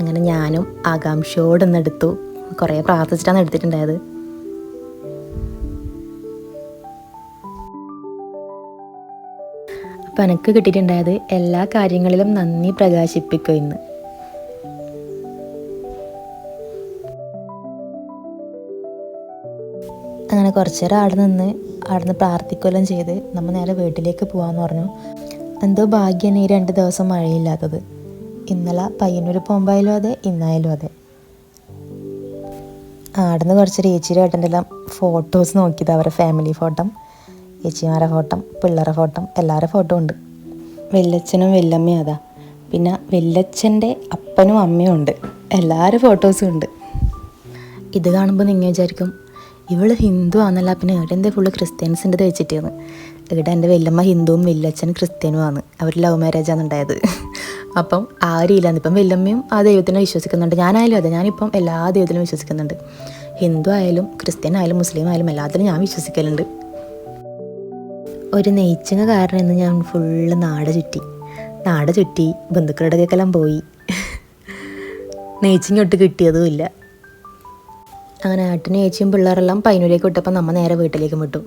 അങ്ങനെ ഞാനും ആകാംക്ഷയോടെ ഒന്ന് എടുത്തു. കുറേ പ്രാർത്ഥിച്ചിട്ടാണ് എടുത്തിട്ടുണ്ടായത്. അപ്പം എനിക്ക് കിട്ടിയിട്ടുണ്ടായത് എല്ലാ കാര്യങ്ങളിലും നന്ദി പ്രകാശിപ്പിക്കും ഇന്ന്. അങ്ങനെ കുറച്ചേരം അവിടെ നിന്ന് അവിടെ നിന്ന് പ്രാർത്ഥിക്കുകയെല്ലാം ചെയ്ത് നമ്മൾ നേരെ വീട്ടിലേക്ക് പോകാമെന്ന് പറഞ്ഞു. എന്തോ ഭാഗ്യം ഈ രണ്ട് ദിവസം മഴയില്ലാത്തത്. ഇന്നലെ പയ്യന്നൂർ പോകുമ്പോഴായാലും അതെ ഇന്നായാലും അതെ. ആടുന്ന് കുറച്ച് ചേച്ചിയുടെ ഏട്ടന്റെ എല്ലാം ഫോട്ടോസ് നോക്കിയത് അവരുടെ ഫാമിലി ഫോട്ടം ചേച്ചിമാരെ ഫോട്ടം പിള്ളേരെ ഫോട്ടം എല്ലാവരുടെ ഫോട്ടോ ഉണ്ട്. വെല്ലച്ചനും വെല്ലമ്മയും അതാ. പിന്നെ വെല്ലച്ഛന്റെ അപ്പനും അമ്മയും ഉണ്ട്. എല്ലാവരുടെ ഫോട്ടോസും ഉണ്ട്. ഇത് കാണുമ്പോൾ നിങ്ങൾ വിചാരിക്കും ഇവൾ ഹിന്ദു ആണെന്നല്ല പിന്നെ ഇവിടെ എന്താ ഫുള്ള് ക്രിസ്ത്യൻസിന്റെ തേച്ചിട്ടാണ് ഇവിടെ എന്റെ വല്യമ്മ ഹിന്ദുവും വല്യച്ഛൻ ക്രിസ്ത്യനുമാണ് അവർ ലവ് മാരേജാണ് ഉണ്ടായത്. അപ്പം ആ രീതിയിലാണ്. ഇപ്പം വല്യമ്മയും ആ ദൈവത്തിനെ വിശ്വസിക്കുന്നുണ്ട്. ഞാനായാലും അതെ ഞാനിപ്പം എല്ലാ ദൈവത്തിലും വിശ്വസിക്കുന്നുണ്ട്. ഹിന്ദു ആയാലും ക്രിസ്ത്യൻ ആയാലും മുസ്ലിം ആയാലും എല്ലാത്തിലും ഞാൻ വിശ്വസിക്കലുണ്ട്. ഒരു നെയ്ച്ചിങ് കാരണം ഇന്ന് ഞാൻ ഫുള്ള് നാട് ചുറ്റി. നാട് ചുറ്റി ബന്ധുക്കളുടെ കേക്കെല്ലാം പോയി. നെയ്ച്ചിങ് ഒട്ട് കിട്ടിയതും ഇല്ല. അങ്ങനെ ഏട്ടനും ചേച്ചിയും പിള്ളേരെല്ലാം പൈനൂരേക്ക് വിട്ടപ്പോൾ നമ്മൾ നേരെ വീട്ടിലേക്ക് വിട്ടു.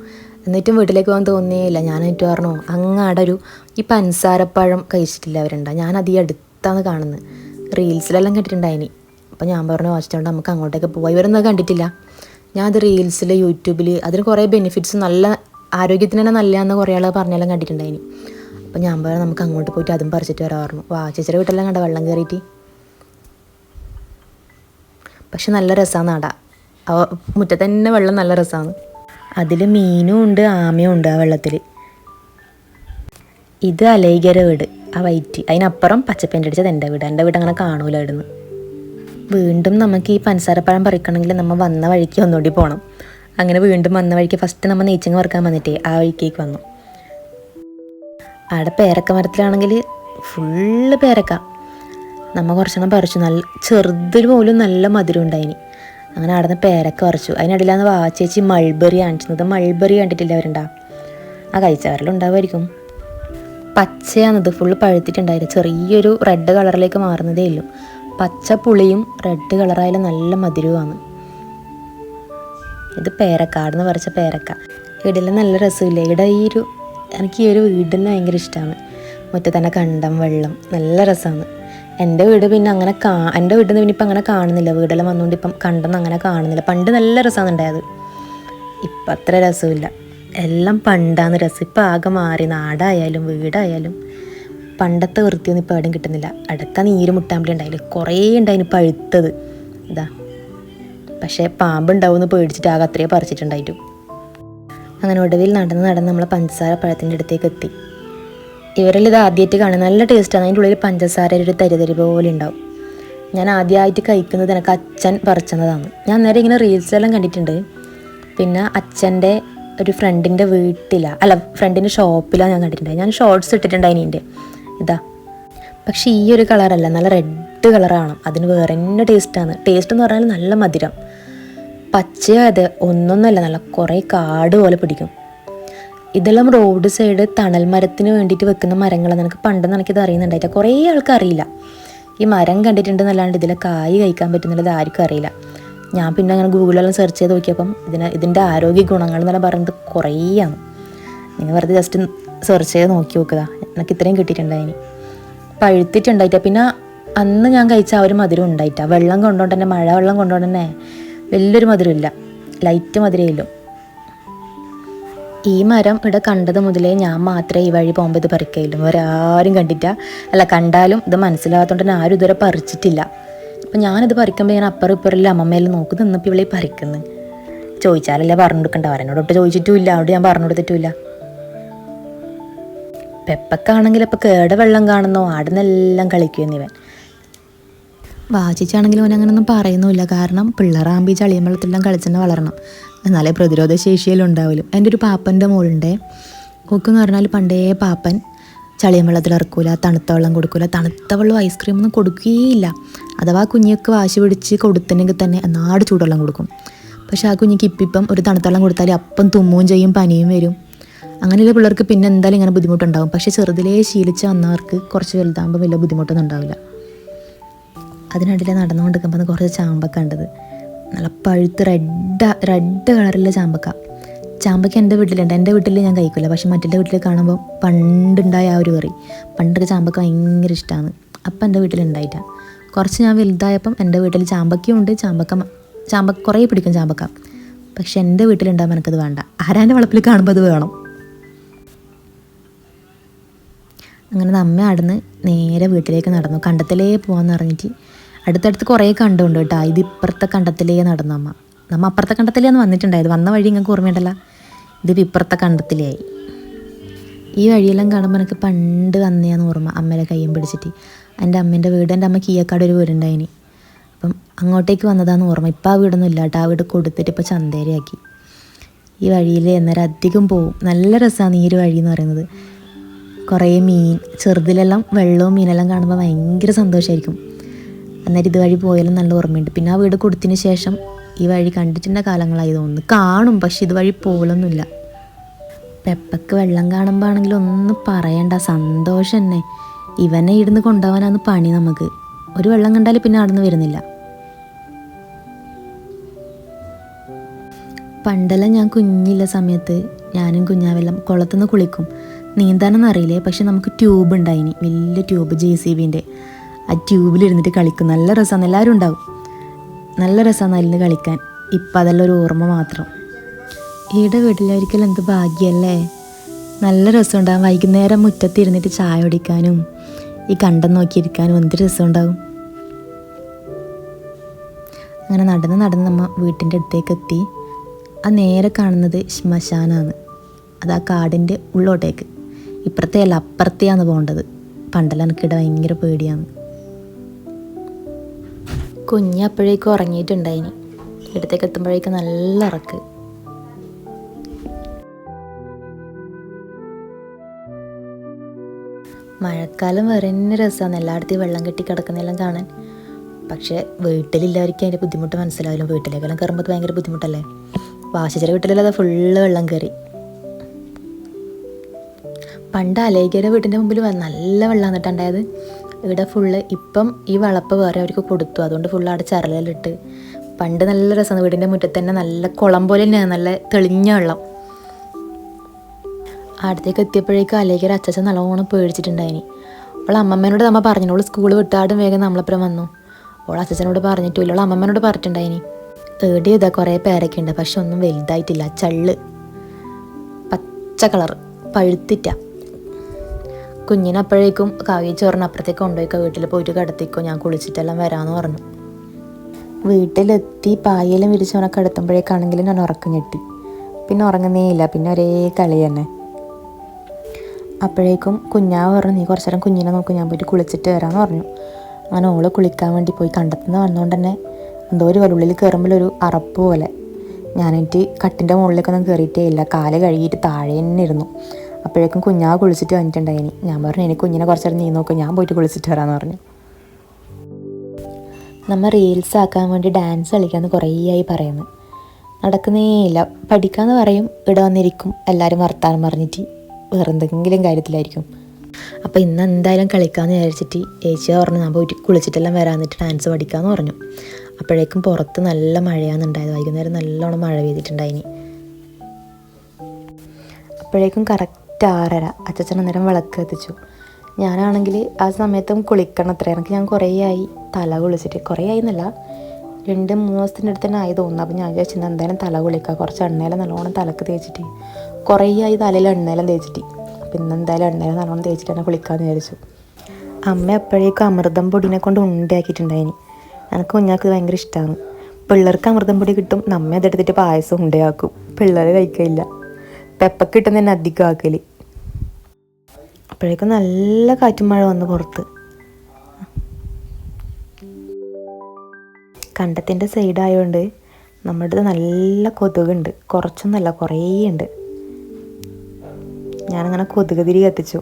എന്നിട്ടും വീട്ടിലേക്ക് പോകാൻ തോന്നിയില്ല ഞാൻ എന്നിട്ട് പറഞ്ഞു അങ്ങാടെ ഒരു ഈ പഞ്ചസാരപ്പഴം കഴിച്ചിട്ടില്ല അവരുണ്ട. ഞാൻ ഈ അടുത്താണ് കാണുന്നത്. റീൽസിലെല്ലാം കണ്ടിട്ടുണ്ടായിനി അപ്പോൾ ഞാൻ പറഞ്ഞു വാച്ചിട്ടുണ്ട് നമുക്ക് അങ്ങോട്ടേക്ക് പോവാം. ഇവരൊന്നും കണ്ടിട്ടില്ല. ഞാൻ അത് റീൽസിൽ യൂട്യൂബിൽ അതിന് കുറേ ബെനിഫിറ്റ്സ് നല്ല ആരോഗ്യത്തിന് തന്നെ നല്ലതാണെന്ന് കുറേ ആൾ പറഞ്ഞെല്ലാം കണ്ടിട്ടുണ്ടായിനി അപ്പോൾ ഞാൻ പറഞ്ഞു നമുക്ക് അങ്ങോട്ട് പോയിട്ട് അതും പറിച്ചിട്ട് വരാൻ പറഞ്ഞു. വാ ചേച്ചിയുടെ വീട്ടിലെല്ലാം കണ്ട വെള്ളം കയറിയിട്ട് പക്ഷെ നല്ല രസമാണ് നട. മുറ്റത്ത് തന്നെ വെള്ളം നല്ല രസമാണ് അതിൽ മീനും ഉണ്ട് ആമയും ഉണ്ട് ആ വെള്ളത്തിൽ ഇത് അലൈകര വീട് ആ വൈറ്റ്. അതിനപ്പുറം പച്ചപ്പേന്റെ അടിച്ചത് എന്റെ വീട്. എന്റെ വീട് അങ്ങനെ കാണൂല ഇവിടുന്ന് വീണ്ടും നമുക്ക് ഈ പഞ്ചസാരപ്പഴം പറിക്കണമെങ്കിൽ നമ്മൾ വന്ന വഴിക്ക് ഒന്നുകൂടി പോകണം അങ്ങനെ വീണ്ടും വന്ന വഴിക്ക് ഫസ്റ്റ് നമ്മൾ നെയ്ച്ചങ്ങ് വറുക്കാൻ വന്നിട്ടേ ആ വഴിക്കേക്ക് വന്നു. അവിടെ പേരക്ക മരത്തിലാണെങ്കിൽ ഫുള്ള് പേരക്ക. നമ്മൾ കുറച്ചെണ്ണം പറിച്ചു. നല്ല ചെറുതിൽ പോലും നല്ല മധുരം ഉണ്ടായിനി. അങ്ങനെ അവിടെ നിന്ന് പേരക്ക പറിച്ചു. അതിനിടയിലാണ് വാച്ചേച്ചി മൾബറി കാണിച്ചത് മൾബറി കണ്ടിട്ടില്ല അവരുണ്ടാ? ആ കഴിച്ചവരെല്ലാം ഉണ്ടാവുമായിരിക്കും. പച്ചയാണത്. ഫുള്ള് പഴുത്തിട്ടുണ്ടായില്ല. ചെറിയൊരു റെഡ് കളറിലേക്ക് മാറുന്നതേ ഉള്ളൂ. പച്ച പുളിയും റെഡ് കളറായാലും നല്ല മധുരവുമാണ്. ഇത് പേരക്ക അവിടെ നിന്ന് പറിച്ച പേരക്ക. ഇടയിൽ നല്ല രസമില്ല? ഇവിടെ ഈ ഒരു എനിക്ക് ഈ ഒരു വീടിന് ഭയങ്കര ഇഷ്ടമാണ് മുറ്റത്തന്നെ കണ്ടം വെള്ളം നല്ല രസമാണ്. എന്റെ വീട് പിന്നെ അങ്ങനെ കാ എന്റെ വീട്ടിൽ നിന്ന് പിന്നെ ഇപ്പം അങ്ങനെ കാണുന്നില്ല. വീടെല്ലാം വന്നുകൊണ്ട് ഇപ്പം കണ്ടെന്ന് അങ്ങനെ കാണുന്നില്ല. പണ്ട് നല്ല രസമാണ് ഉണ്ടായത്. ഇപ്പം അത്ര രസമില്ല. എല്ലാം പണ്ടാന്ന് രസം. ഇപ്പം ആകെ മാറി. നാടായാലും വീടായാലും പണ്ടത്തെ വൃത്തിയൊന്നും ഇപ്പോൾ എവിടെയും കിട്ടുന്നില്ല. അടക്ക നീര് മുട്ടാമ്പി ഉണ്ടായില്ല? കുറേ ഉണ്ടായിന് പഴുത്തത്. ഇതാ. പക്ഷേ പാമ്പുണ്ടാവുമെന്ന് പേടിച്ചിട്ട് ആകെ അത്രയും പറിച്ചിട്ടുണ്ടായിട്ടു. അങ്ങനെ ഒടുവിൽ നടന്ന് നടന്ന് നമ്മൾ പഞ്ചസാര പഴത്തിന്റെ അടുത്തേക്ക് എത്തി. ഇവരിൽ ഇത് ആദ്യമായിട്ട് കാണും നല്ല ടേസ്റ്റാണ് അതിന്റെ ഉള്ളിൽ പഞ്ചസാര ഒരു തരിതരി പോലെ ഉണ്ടാവും. ഞാൻ ആദ്യമായിട്ട് കഴിക്കുന്നത് എനിക്ക് അച്ഛൻ പറിച്ചതാണ്. ഞാൻ നേരെ ഇങ്ങനെ റീൽസെല്ലാം കണ്ടിട്ടുണ്ട്. പിന്നെ അച്ഛന്റെ ഒരു ഫ്രണ്ടിന്റെ വീട്ടിലാണ് അല്ല ഫ്രണ്ടിന്റെ ഷോപ്പിലാണ് ഞാൻ കണ്ടിട്ടുണ്ട്. ഞാൻ ഷോർട്സ് ഇട്ടിട്ടുണ്ട് ഇതിന്റെ ഇതാ. പക്ഷേ ഈ ഒരു കളറല്ല നല്ല റെഡ് കളറാണ് അതിന് വേറെ തന്നെ ടേസ്റ്റാണ് ടേസ്റ്റ് എന്ന് പറഞ്ഞാൽ നല്ല മധുരം. പച്ചയത് ഒന്നൊന്നല്ല. നല്ല കുറേ കാട് പോലെ പിടിക്കും. ഇതെല്ലാം റോഡ് സൈഡ് തണൽ മരത്തിന് വേണ്ടിയിട്ട് വെക്കുന്ന മരങ്ങളാണ്. നിനക്ക് പണ്ട് എനിക്കിത് അറിയുന്നുണ്ടായിട്ട്. കുറേ ആൾക്കറിയില്ല ഈ മരം കണ്ടിട്ടുണ്ടെന്നല്ലാണ്ട് ഇതിലെ കായ് കഴിക്കാൻ പറ്റുന്നുള്ളത് ആർക്കും അറിയില്ല. ഞാൻ പിന്നെ അങ്ങനെ ഗൂഗിളെല്ലാം സെർച്ച് ചെയ്ത് നോക്കിയപ്പം ഇതിന് ഇതിന്റെ ആരോഗ്യ ഗുണങ്ങൾ എന്നെല്ലാം പറയുന്നത് കുറേയാണ് നിങ്ങൾ വെറുതെ ജസ്റ്റ് സെർച്ച് ചെയ്ത് നോക്കി നോക്കുക എനിക്ക് ഇത്രയും കിട്ടിയിട്ടുണ്ടായിനി പഴുത്തിട്ടുണ്ടായിട്ട. പിന്നെ അന്ന് ഞാൻ കഴിച്ച ആ ഒരു മധുരം ഉണ്ടായിട്ടാണ് വെള്ളം കൊണ്ടുകൊണ്ട് തന്നെ മഴ വെള്ളം കൊണ്ടുകൊണ്ട് തന്നെ വലിയൊരു മധുരമില്ല. ലൈറ്റ് മധുരമില്ലോ ഈ മരം ഇവിടെ കണ്ടത് മുതലേ ഞാൻ മാത്രമേ ഈ വഴി പോകുമ്പോൾ ഇത് പറിക്കയില്ല ഒരാരും കണ്ടില്ല അല്ല കണ്ടാലും ഇത് മനസ്സിലാകാത്തതുകൊണ്ട് തന്നെ ആരും ഇതുവരെ പറിച്ചിട്ടില്ല. അപ്പം ഞാനിത് പറിക്കുമ്പോൾ ഞാൻ അപ്പുറം ഇപ്പുറമില്ല അമ്മമ്മയിൽ നോക്കി നിന്നപ്പോൾ ഇവളെ പറിക്കുന്നു. ചോദിച്ചാലല്ലേ പറഞ്ഞു കൊടുക്കണ്ട അവരെന്നോടൊട്ട് ചോദിച്ചിട്ടുമില്ല. അവിടെ ഞാൻ പറഞ്ഞു കൊടുത്തിട്ടുമില്ല പെപ്പക്കാണെങ്കിൽ അപ്പം കേട വെള്ളം കാണുന്നോ. ആടുന്നെല്ലാം കളിക്കുമെന്ന് ഇവൻ. വാചിച്ചാണെങ്കിലും അവൻ അങ്ങനെയൊന്നും പറയുന്നുമില്ല. കാരണം പിള്ളേറാകുമ്പോൾ ഈ ചളിയും വെള്ളത്തിലെല്ലാം കളിച്ചെന്നെ വളരണം. എന്നാലേ പ്രതിരോധ ശേഷിയെല്ലാം ഉണ്ടാവുള്ളൂ. എന്റെ ഒരു പാപ്പന്റെ മോളുണ്ട്. എന്ന് പറഞ്ഞാൽ പണ്ടേ പാപ്പൻ ചളിയും വെള്ളത്തിൽ ഇറക്കൂല തണുത്ത വെള്ളം കൊടുക്കൂല തണുത്ത വെള്ളം ഐസ്ക്രീം ഒന്നും കൊടുക്കുകയില്ല. അഥവാ കുഞ്ഞിക്ക് വാശി പിടിച്ച് കൊടുത്തിനെങ്കിൽ തന്നെ നാട് ചൂടുവെള്ളം കൊടുക്കും. പക്ഷേ ആ കുഞ്ഞിക്ക് ഇപ്പിപ്പം ഒരു തണുത്ത വെള്ളം കൊടുത്താൽ അപ്പം തുമ്മുകയും ചെയ്യും പനിയും വരും. അങ്ങനെയുള്ള പിള്ളേർക്ക് പിന്നെ എന്തായാലും ഇങ്ങനെ ബുദ്ധിമുട്ടുണ്ടാകും പക്ഷെ ചെറുതിലേ ശീലിച്ച് വന്നവർക്ക് കുറച്ച് വലുതാകുമ്പോൾ വലിയ ബുദ്ധിമുട്ടൊന്നും ഉണ്ടാവില്ല. അതിനിടയിൽ നടന്നുകൊണ്ട് നിൽക്കുമ്പോൾ കുറച്ച് ചാമ്പൊക്കെ കണ്ടത്. നല്ല പഴുത്ത് റെഡ് റെഡ് കളറിലെ ചാമ്പക്ക. ചാമ്പക്ക എന്റെ വീട്ടിലുണ്ട്. എന്റെ വീട്ടിൽ ഞാൻ കഴിക്കില്ല പക്ഷെ മറ്റുള്ള വീട്ടിൽ കാണുമ്പോൾ പണ്ടുണ്ടായ ആ ഒരു കറി പണ്ടൊക്കെ ചാമ്പക്ക ഭയങ്കര ഇഷ്ടമാണ് അപ്പം എന്റെ വീട്ടിലുണ്ടായിട്ട. കുറച്ച് ഞാൻ വലുതായപ്പം എന്റെ വീട്ടിൽ ചാമ്പക്കയും ഉണ്ട്. ചാമ്പക്ക ചാമ്പക്ക കുറേ പിടിക്കും ചാമ്പക്ക. പക്ഷെ എന്റെ വീട്ടിലുണ്ടാകുമ്പോൾ എനിക്കത് വേണ്ട. ആരാന്റെ വളപ്പിൽ കാണുമ്പോൾ അത് വേണം. അങ്ങനെ അമ്മ അവിടുന്ന് നേരെ വീട്ടിലേക്ക് നടന്നു. കണ്ടത്തിലേ പോകാമെന്ന് പറഞ്ഞിട്ട് അടുത്തടുത്ത് കുറേ കണ്ടുണ്ട് കേട്ടോ. ഇത് ഇപ്പുറത്തെ കണ്ടത്തിലേ നടന്നമ്മ. നമ്മ അപ്പുറത്തെ കണ്ടത്തിലേന്ന് വന്നിട്ടുണ്ടായത് വന്ന വഴി നിങ്ങൾക്ക് ഓർമ്മയുണ്ടല്ല? ഇത് ഇപ്പുറത്തെ കണ്ടത്തിലേ ആയി. ഈ വഴിയെല്ലാം കാണുമ്പോൾ എനിക്ക് പണ്ട് വന്നേന്ന് ഓർമ്മ അമ്മയുടെ കയ്യും പിടിച്ചിട്ട്. എന്റെ അമ്മേന്റെ വീട് എന്റെ അമ്മ കീയക്കാട് ഒരു വീടുണ്ടായിനി. അപ്പം അങ്ങോട്ടേക്ക് വന്നതാന്ന് ഓർമ്മ. ഇപ്പം ആ വീടൊന്നും ഇല്ല കേട്ടോ. ആ വീട് കൊടുത്തിട്ട് ഇപ്പോൾ ചന്തേരയാക്കി. ഈ വഴിയിൽ അന്നേരം അധികം പോവും. നല്ല രസമാണ് ഈ ഒരു വഴി എന്ന് പറയുന്നത്. കുറേ മീൻ ചെറുതിലെല്ലാം വെള്ളവും മീനെല്ലാം കാണുമ്പോൾ ഭയങ്കര സന്തോഷമായിരിക്കും അന്നേരം ഇതുവഴി പോയാലും നല്ല ഓർമ്മയുണ്ട്. പിന്നെ ആ വീട് കൊടുത്തതിന് ശേഷം ഈ വഴി കണ്ടിട്ടുണ്ട കാലങ്ങളായി തോന്നുന്നു കാണും പക്ഷെ ഇതുവഴി പോകലൊന്നുമില്ല. പെപ്പക്ക് വെള്ളം കാണുമ്പോൾ ആണെങ്കിൽ ഒന്നും പറയണ്ട സന്തോഷം തന്നെ. ഇവനെ ഇടുന്ന് കൊണ്ടുപോകാനാണ് പണി നമുക്ക്. ഒരു വെള്ളം കണ്ടാൽ പിന്നെ നടന്നു വരുന്നില്ല. പണ്ടെല്ലാം ഞാൻ കുഞ്ഞില്ല സമയത്ത് ഞാനും കുഞ്ഞാവെല്ലാം കുളത്തുനിന്ന് കുളിക്കും. നീന്താനൊന്നും അറിയില്ലേ? പക്ഷെ നമുക്ക് ട്യൂബ് ഉണ്ടായിനി വലിയ ട്യൂബ് ജെ സി ബിന്റെ. ആ ട്യൂബിലിരുന്നിട്ട് കളിക്കും. നല്ല രസമാണ്. എല്ലാവരും ഉണ്ടാവും. നല്ല രസമാണ് അതിൽ നിന്ന് കളിക്കാൻ. ഇപ്പം അതല്ല ഒരു ഓർമ്മ മാത്രം. ഈടെ വീട്ടിലായിരിക്കലും എന്ത് ഭാഗ്യമല്ലേ നല്ല രസമുണ്ടാകും വൈകുന്നേരം മുറ്റത്തിരുന്നിട്ട് ചായ കുടിക്കാനും ഈ കണ്ടം നോക്കിയിരിക്കാനും എന്ത് രസമുണ്ടാകും അങ്ങനെ നടന്ന് നടന്ന് നമ്മൾ വീട്ടിന്റെ അടുത്തേക്ക് എത്തി. ആ നേരെ കാണുന്നത് ശ്മശാനാണ്. അത് ആ കാടിന്റെ ഉള്ളോട്ടേക്ക്. ഇപ്പുറത്തെ അല്ല അപ്പുറത്തെയാണ് പോകേണ്ടത്. പണ്ടെല്ലാം എനിക്കിടെ ഭയങ്കര പേടിയാണ്. കുഞ്ഞ് അപ്പോഴേക്കും ഉറങ്ങിയിട്ടുണ്ടായിനി. ഇടത്തേക്ക് എത്തുമ്പോഴേക്കും നല്ല ഇറക്ക് മഴക്കാലം വേറെ തന്നെ രസമാണ് എല്ലായിടത്തും വെള്ളം കെട്ടി കിടക്കുന്നതെല്ലാം കാണാൻ. പക്ഷേ വീട്ടിലില്ലായിരിക്കും അതിന്റെ ബുദ്ധിമുട്ട് മനസ്സിലാവില്ല. വീട്ടിലേക്കെല്ലാം കയറുമ്പോൾ ഭയങ്കര ബുദ്ധിമുട്ടല്ലേ? വാശിച്ചിര വീട്ടിലല്ലാതെ ഫുള്ള് വെള്ളം കയറി. പണ്ട് അലേഖയുടെ വീട്ടിന്റെ മുമ്പിൽ നല്ല വെള്ളം കേട്ടുണ്ടായത് ഇവിടെ ഫുള്ള് ഇപ്പം ഈ വളപ്പ് വേറെ അവർക്ക് കൊടുത്തു. അതുകൊണ്ട് ഫുള്ള് അവിടെ ചരലിലിട്ട് പണ്ട് നല്ല രസമാണ് വീടിന്റെ മുറ്റത്ത് തന്നെ നല്ല കുളം പോലെ തന്നെയാണ്. നല്ല തെളിഞ്ഞ വെള്ളം. അടുത്തേക്ക് എത്തിയപ്പോഴേക്കും അലേഖര അച്ഛൻ നല്ലോണം പേടിച്ചിട്ടുണ്ടായിനി. അവൾ അമ്മമ്മേനോട് നമ്മൾ പറഞ്ഞു അവൾ സ്കൂൾ വിട്ടാടും വേഗം നമ്മളപ്പുറം വന്നു. അവൾ അച്ഛനോട് പറഞ്ഞിട്ടില്ല അവൾ അമ്മമ്മേനോട് പറഞ്ഞിട്ടുണ്ടായിനി ഏടി ഇതാ കുറേ പേരൊക്കെ ഉണ്ട്. പക്ഷെ ഒന്നും വലുതായിട്ടില്ല. ചള്ള്. പച്ച കളർ പഴുത്തിറ്റ കുഞ്ഞിനെ അപ്പോഴേക്കും ചോറിനപ്പുറത്തേക്ക് കൊണ്ടുപോയിക്കോ വീട്ടിൽ പോയിട്ട് കിടത്തിക്കോ ഞാൻ കുളിച്ചിട്ടെല്ലാം വരാമെന്ന് പറഞ്ഞു. വീട്ടിലെത്തി പായെല്ലാം വിരിച്ചവനെ കിടത്തുമ്പോഴേക്കാണെങ്കിലും ഞാൻ ഉറക്കം ഞെട്ടി. പിന്നെ ഉറങ്ങുന്നേയില്ല പിന്നെ ഒരേ കളി തന്നെ. അപ്പോഴേക്കും കുഞ്ഞാവ് പറഞ്ഞു നീ കുറച്ച് നേരം കുഞ്ഞിനെ നോക്കും ഞാൻ പോയിട്ട് കുളിച്ചിട്ട് വരാമെന്ന് പറഞ്ഞു. അങ്ങനെ ഓൾ കുളിക്കാൻ വേണ്ടി പോയി കണ്ടെത്തുന്ന വന്നുകൊണ്ട് തന്നെ എന്തോ ഒരു ഉള്ളിൽ കയറുമ്പോൾ ഒരു അറപ്പ് പോലെ. ഞാനെനിക്ക് കട്ടിന്റെ മുകളിലേക്കൊന്നും കയറിയിട്ടേ ഇല്ല കാൽ കഴുകിയിട്ട് താഴെ തന്നെ ഇരുന്നു. അപ്പോഴേക്കും കുഞ്ഞാവ് കുളിച്ചിട്ട് വന്നിട്ടുണ്ടായിനി. ഞാൻ പറഞ്ഞു എനിക്ക് കുഞ്ഞിനെ കുറച്ച് നേരം നീ നോക്കും ഞാൻ പോയിട്ട് കുളിച്ചിട്ട് വരാമെന്ന് പറഞ്ഞു. നമ്മൾ റീൽസ് ആക്കാൻ വേണ്ടി ഡാൻസ് കളിക്കാമെന്ന് കുറേ ആയി പറയുന്നു. നടക്കുന്നേ ഇല്ല പഠിക്കാമെന്ന് പറയും ഇവിടെ വന്നിരിക്കും. എല്ലാവരും വർത്താനം പറഞ്ഞിട്ട് വേറെ എന്തെങ്കിലും കാര്യത്തിലായിരിക്കും. അപ്പോൾ ഇന്ന് എന്തായാലും കളിക്കാമെന്ന് വിചാരിച്ചിട്ട് ചേച്ചി പറഞ്ഞു ഞാൻ പോയിട്ട് കുളിച്ചിട്ടെല്ലാം വരാന്നിട്ട് ഡാൻസ് പഠിക്കാമെന്ന് പറഞ്ഞു. അപ്പോഴേക്കും പുറത്ത് നല്ല മഴയാണെന്നുണ്ടായത് വൈകുന്നേരം നല്ലോണം മഴ പെയ്തിട്ടുണ്ടായിനി. അപ്പോഴേക്കും കറക്റ്റ് ആറര അച്ഛൻ അന്നേരം വിളക്ക് കത്തിച്ചു. ഞാനാണെങ്കിൽ ആ സമയത്തും കുളിക്കണം അത്ര എനിക്ക് ഞാൻ കുറേ ആയി തല കുളിച്ചിട്ട്. കുറേ ആയി എന്നല്ല രണ്ട് മൂന്ന് ദിവസത്തിന്റെ അടുത്ത് തന്നെ ആയി തോന്നുന്നു. അപ്പോൾ ഞാൻ വിചാരിച്ചു എന്തായാലും തല കുളിക്കുക കുറച്ച് എണ്ണയിലും നല്ലോണം തലക്ക് തേച്ചിട്ട്. കുറേ ആയി തലയിൽ എണ്ണയിലും തേച്ചിട്ട്. അപ്പോൾ ഇന്ന് എന്തായാലും എണ്ണയിലും നല്ലോണം തേച്ചിട്ട് തന്നെ കുളിക്കാമെന്ന് വിചാരിച്ചു. അമ്മ എപ്പോഴേക്കും അമൃതം പൊടിനെ കൊണ്ട് ഉണ്ടാക്കിയിട്ടുണ്ടായിനി. എനിക്ക് കുഞ്ഞാക്ക് ഭയങ്കര ഇഷ്ടമാണ് പിള്ളേർക്ക് അമൃതം പൊടി കിട്ടും നമ്മ അതെടുത്തിട്ട് പായസം ഉണ്ടാക്കും. പിള്ളേർ കഴിക്കില്ല പെപ്പക്ക് കിട്ടുന്ന തന്നെ അധികം ആക്കൽ അപ്പോഴേക്കും നല്ല കാറ്റും മഴ വന്നു പുറത്ത്. കണ്ടത്തിന്റെ സൈഡായതുകൊണ്ട് നമ്മുടെ നല്ല കൊതുകുണ്ട്. കുറച്ചൊന്നല്ല കുറേ ഉണ്ട്. ഞാനങ്ങനെ കൊതുക് തിരി കത്തിച്ചു.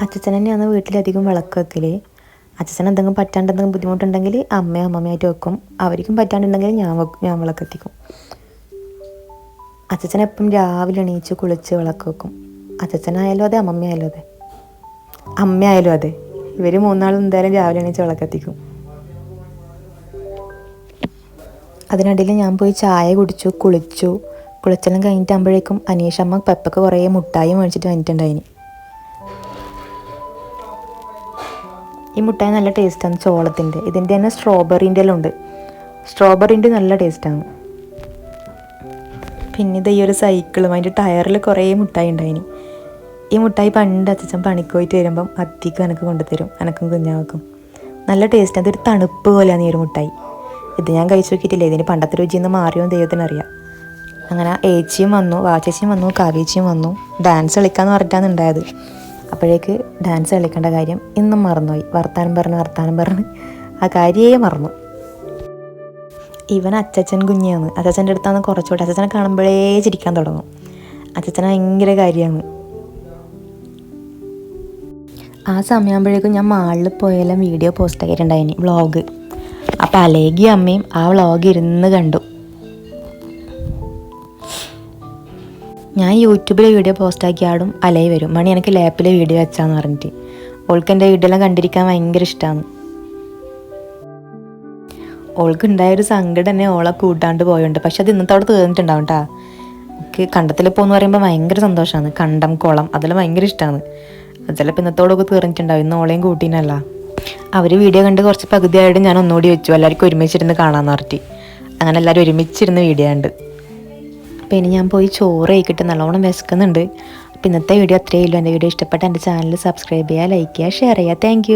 അച്ഛൻ തന്നെയാണ് വീട്ടിലധികം വിളക്ക് വെക്കൽ അച്ഛൻ എന്തെങ്കിലും പറ്റാണ്ട് എന്തെങ്കിലും ബുദ്ധിമുട്ടുണ്ടെങ്കിൽ അമ്മയും അമ്മമ്മയായിട്ട് വെക്കും. അവർക്കും പറ്റാണ്ടുണ്ടെങ്കിൽ ഞാൻ ഞാൻ വിളക്ക് അച്ഛൻ രാവിലെ എണീച്ച് കുളിച്ച് വിളക്ക് വെക്കും. അച്ഛനായാലും അതെ അമ്മമ്മയായാലും അതെ. അമ്മയായാലും അതെ. ഇവർ മൂന്നാളും എന്തായാലും രാവിലെ എണീച്ച് വിളക്കെത്തിക്കും അതിനിടയിൽ ഞാൻ പോയി ചായ കുടിച്ചു കുളിച്ചു. കുളിച്ചെല്ലാം കഴിഞ്ഞിട്ടാകുമ്പോഴേക്കും അനീഷമ്മ പെപ്പക്ക് കുറേ മുട്ടായി മേടിച്ചിട്ട് വന്നിട്ടുണ്ടായിനി. ഈ മുട്ടായി നല്ല ടേസ്റ്റാണ് ചോളത്തിന്റെ. ഇതിന്റെ തന്നെ സ്ട്രോബെറിന്റെ എല്ലാം ഉണ്ട് സ്ട്രോബെറിന്റെ നല്ല ടേസ്റ്റാണ് പിന്നെ ഇതാ ഈ ഒരു സൈക്കിളും അതിന്റെ ടയറിൽ കുറേ മുട്ടായി ഉണ്ടായിനി. ഈ മുട്ടായി പണ്ട് അച്ഛൻ പണിക്ക് പോയിട്ട് വരുമ്പം അധികം എനിക്ക് കൊണ്ടുതരും എനക്കും കുഞ്ഞാവക്കും. നല്ല ടേസ്റ്റ് അതൊരു തണുപ്പ് പോലെയാണ് ഈ ഒരു മുട്ടായി. ഇത് ഞാൻ കഴിച്ചു നോക്കിയിട്ടില്ല ഇതിന് പണ്ടത്തെ രുചിയിൽ നിന്ന് മാറിയോ ദൈവത്തിന് ദൈവത്തിനറിയാം അങ്ങനെ ഏച്ചിയും വന്നു വാച്ചേച്ചിയും വന്നു കാവേച്ചിയും വന്നു ഡാൻസ് കളിക്കാമെന്ന് പറഞ്ഞിട്ടാണ് ഉണ്ടായത്. അപ്പോഴേക്ക് ഡാൻസ് കളിക്കേണ്ട കാര്യം ഇന്നും മറന്നുപോയി. വർത്താനം പറഞ്ഞ് വർത്താനം പറഞ്ഞ് ആ കാര്യേ മറന്നു. ഇവൻ അച്ചച്ചൻ കുഞ്ഞാണ്. അച്ചച്ചന്റെ അടുത്താണ് കുറച്ചുകൂടെ അച്ഛച്ചനെ കാണുമ്പോഴേ ചിരിക്കാൻ തുടങ്ങും. അച്ഛച്ചൻ ഭയങ്കര കാര്യമാണ്. ആ സമയമാകുമ്പോഴേക്കും ഞാൻ മാളിൽ പോയാലും വീഡിയോ പോസ്റ്റ് ആക്കിയിട്ടുണ്ടായിന് വ്ളോഗ് അപ്പോൾ അലേഗി അമ്മയും ആ വ്ളോഗ് ഇരുന്ന് കണ്ടു. ഞാൻ യൂട്യൂബിൽ വീഡിയോ പോസ്റ്റ് ആക്കിയാടും അലയി വരും. മണി എനിക്ക് ലാപ്പിൽ വീഡിയോ വെച്ചാന്ന് പറഞ്ഞിട്ട്. ഓൾക്ക് എന്റെ വീഡിയോ എല്ലാം കണ്ടിരിക്കാൻ ഭയങ്കര ഇഷ്ടമാണ് ഓൾക്ക് ഉണ്ടായൊരു സങ്കടം തന്നെ ഓളെ കൂട്ടാണ്ട് പോയുണ്ട്. പക്ഷെ അത് ഇന്നത്തെ അവിടെ തീർന്നിട്ടുണ്ടാവും കേട്ടാ എനിക്ക് കണ്ടത്തിൽ പോകുന്ന പറയുമ്പോൾ ഭയങ്കര സന്തോഷമാണ് കണ്ടം കുളം അതെല്ലാം ഭയങ്കര ഇഷ്ടമാണ് ചിലപ്പോൾ ഇന്നത്തോടൊക്കെ തീർന്നിട്ടുണ്ടാവും. ഇന്ന് ഓളെയും കൂട്ടീനല്ല. അവർ വീഡിയോ കണ്ട് കുറച്ച് പകുതിയായിട്ട് ഞാൻ ഒന്നുകൂടി വെച്ചു. എല്ലാവർക്കും ഒരുമിച്ചിരുന്ന് കാണാമെന്ന് പറഞ്ഞിട്ട്. അങ്ങനെ എല്ലാവരും ഒരുമിച്ചിരുന്ന് വീഡിയോ ഉണ്ട് അപ്പോൾ ഇനി ഞാൻ പോയി ചോറ് കഴിക്കിട്ട്. നല്ലോണം വിശക്കുന്നുണ്ട്. അപ്പോൾ ഇന്നത്തെ വീഡിയോ അത്രയേ ഉള്ളൂ. എന്റെ വീഡിയോ ഇഷ്ടപ്പെട്ട എന്റെ ചാനൽ സബ്സ്ക്രൈബ് ചെയ്യുക ലൈക്ക് ചെയ്യുക ഷെയർ ചെയ്യുക. താങ്ക്